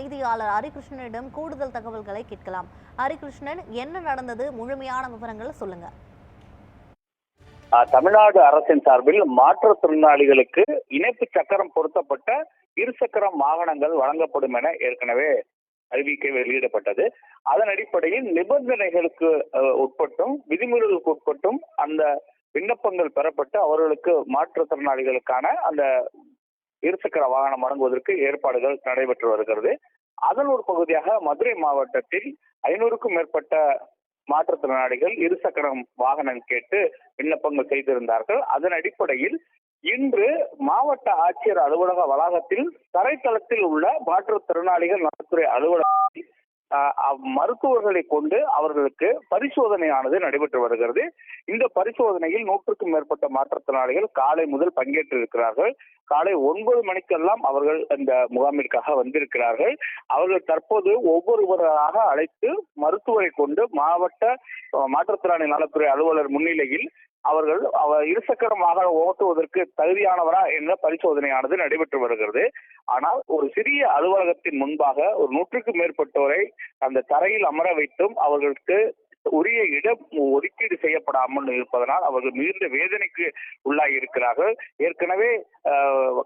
செய்தியாளர் ஹரிகிருஷ்ணனிடம் கூடுதல் தகவல்களை கேட்கலாம். ஹரிகிருஷ்ணன் என்ன நடந்தது? முழுமையான விவரங்களை சொல்லுங்க. தமிழ்நாடு அரசின் சார்பில் மாற்றுத்திறனாளிகளுக்கு இணைப்பு சக்கரம் பொருத்தப்பட்ட இருசக்கர வாகனங்கள் வழங்கப்படும் என ஏற்கனவே அறிவிக்கை வெளியிடப்பட்டது. அதன் அடிப்படையில் நிபந்தனைகளுக்கு உட்பட்டும் விதிமுறைகளுக்கு உட்பட்டும் அந்த விண்ணப்பங்கள் பெறப்பட்டு அவர்களுக்கு மாற்றுத்திறனாளிகளுக்கான அந்த இருசக்கர வாகனம் வழங்குவதற்கு ஏற்பாடுகள் நடைபெற்று வருகிறது. அதன் ஒரு பகுதியாக மதுரை மாவட்டத்தில் ஐநூறுக்கும் மேற்பட்ட மாற்றுத்திறனாளிகள் இருசக்கரம் வாகனம் கேட்டு விண்ணப்பங்கள் செய்திருந்தார்கள். அதன் அடிப்படையில் இன்று மாவட்ட ஆட்சியர் அலுவலக வளாகத்தில் தரைத்தளத்தில் உள்ள மாற்றுத்திறனாளிகள் நலத்துறை அலுவலகத்தில் மருத்துவர்களை கொண்டு அவர்களுக்கு பரிசோதனையானது நடைபெற்று வருகிறது. இந்த பரிசோதனையில் நூற்றுக்கும் மேற்பட்ட மாற்றுத்திறனாளிகள் காலை முதல் பங்கேற்றிருக்கிறார்கள். காலை ஒன்பது மணிக்கெல்லாம் அவர்கள் இந்த முகாமிற்காக வந்திருக்கிறார்கள். அவர்கள் தற்போது ஒவ்வொருவராக அழைத்து மருத்துவரை கொண்டு மாவட்ட மாற்றுத்திறனாளி நலத்துறை அலுவலர் முன்னிலையில் அவர்கள் அவர் இருசக்கர வாகனம் ஓட்டுவதற்கு தகுதியானவரா என்ற பரிசோதனையானது நடைபெற்று வருகிறது. ஆனால் ஒரு சிறிய அலுவலகத்தின் முன்பாக ஒரு நூற்றுக்கும் மேற்பட்டோரை அந்த தரையில் அமர வைத்தும் அவர்களுக்கு உரிய இடம் ஒதுக்கீடு செய்யப்படாமல் இருப்பதனால் அவர்கள் மிகுந்த வேதனைக்கு உள்ளாகி இருக்கிறார்கள். ஏற்கனவே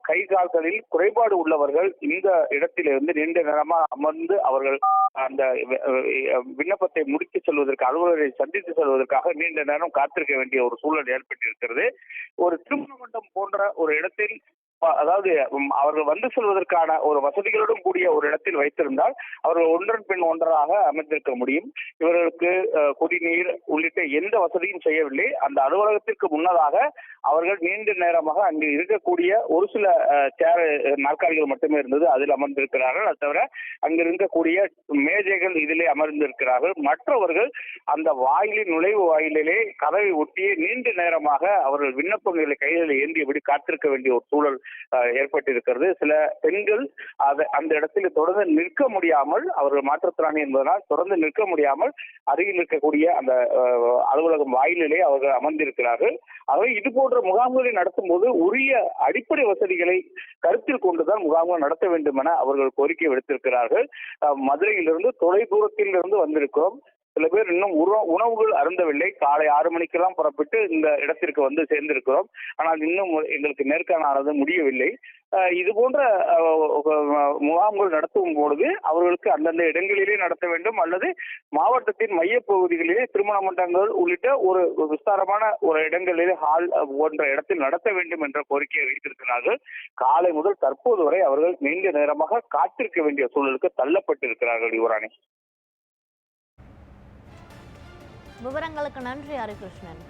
கை கால்களில் குறைபாடு உள்ளவர்கள் இந்த இடத்திலிருந்து நீண்ட நேரமா அமர்ந்து அவர்கள் அந்த விண்ணப்பத்தை முடித்து செல்வதற்கு அலுவலரை சந்தித்து செல்வதற்காக நீண்ட நேரம் காத்திருக்க வேண்டிய ஒரு சூழல் ஏற்பட்டிருக்கிறது. ஒரு திருமண மண்டபம் போன்ற ஒரு இடத்தில் அதாவது அவர்கள் வந்து செல்வதற்கான ஒரு வசதிகளுடன் கூடிய ஒரு இடத்தில் வைத்திருந்தால் அவர்கள் ஒன்றன் பின் ஒன்றாக அமைந்திருக்க முடியும். இவர்களுக்கு குடிநீர் உள்ளிட்ட எந்த வசதியும் செய்யவில்லை. அந்த அலுவலகத்திற்கு முன்னதாக அவர்கள் நீண்ட நேரமாக அங்கு இருக்கக்கூடிய ஒரு சில சேர் நாற்காலிகள் மட்டுமே இருந்தது. அதில் அமர்ந்திருக்கிறார்கள். அது தவிர அங்கு இருக்கக்கூடிய மேஜைகள் இதிலே அமர்ந்திருக்கிறார்கள். மற்றவர்கள் அந்த வாயிலின் நுழைவு வாயிலே கதவை ஒட்டியே நீண்ட நேரமாக அவர்கள் விண்ணப்பங்களை கைகளில் ஏந்தியபடி காத்திருக்க வேண்டிய ஒரு சூழல் ஏற்பட்டிருக்கிறது. சில பெண்கள் அதை அந்த இடத்தில் தொடர்ந்து நிற்க முடியாமல் அவர்கள் மாற்றுத்திறனாளி என்பதனால் தொடர்ந்து நிற்க முடியாமல் அருகில் இருக்கக்கூடிய அந்த அலுவலகம் வாயிலே அவர்கள் அமர்ந்திருக்கிறார்கள். ஆகவே இது போன்ற முகாம்களை நடத்தும் போது உரிய அடிப்படை வசதிகளை கருத்தில் கொண்டுதான் முகாம்கள் நடத்த வேண்டும் என அவர்கள் கோரிக்கை விடுத்திருக்கிறார்கள். மதுரையிலிருந்து தொலை தூரத்தில் இருந்து வந்திருக்கிறோம். சில பேர் இன்னும் உணவுகள் அருந்தவில்லை. காலை ஆறு மணிக்கெல்லாம் புறப்பட்டு இந்த இடத்திற்கு வந்து சேர்ந்திருக்கிறோம். ஆனால் இன்னும் எங்களுக்கு நேர்காணானது முடியவில்லை. இது போன்ற முகாம்கள் நடத்தும் பொழுது அவர்களுக்கு அந்தந்த இடங்களிலே நடத்த வேண்டும். அல்லது மாவட்டத்தின் மையப்பகுதிகளிலே திருமண மண்டபங்கள் உள்ளிட்ட ஒரு ஒரு விஸ்தாரமான ஒரு இடங்களிலே ஹால் போன்ற இடத்தில் நடத்த வேண்டும் என்ற கோரிக்கையை வைத்திருக்கிறார்கள். காலை முதல் தற்போது வரை அவர்கள் நீண்ட நேரமாக காத்திருக்க வேண்டிய சூழலுக்கு தள்ளப்பட்டிருக்கிறார்கள் யுவராணி. விவரங்களுக்கு நன்றி ஹரிகிருஷ்ணன்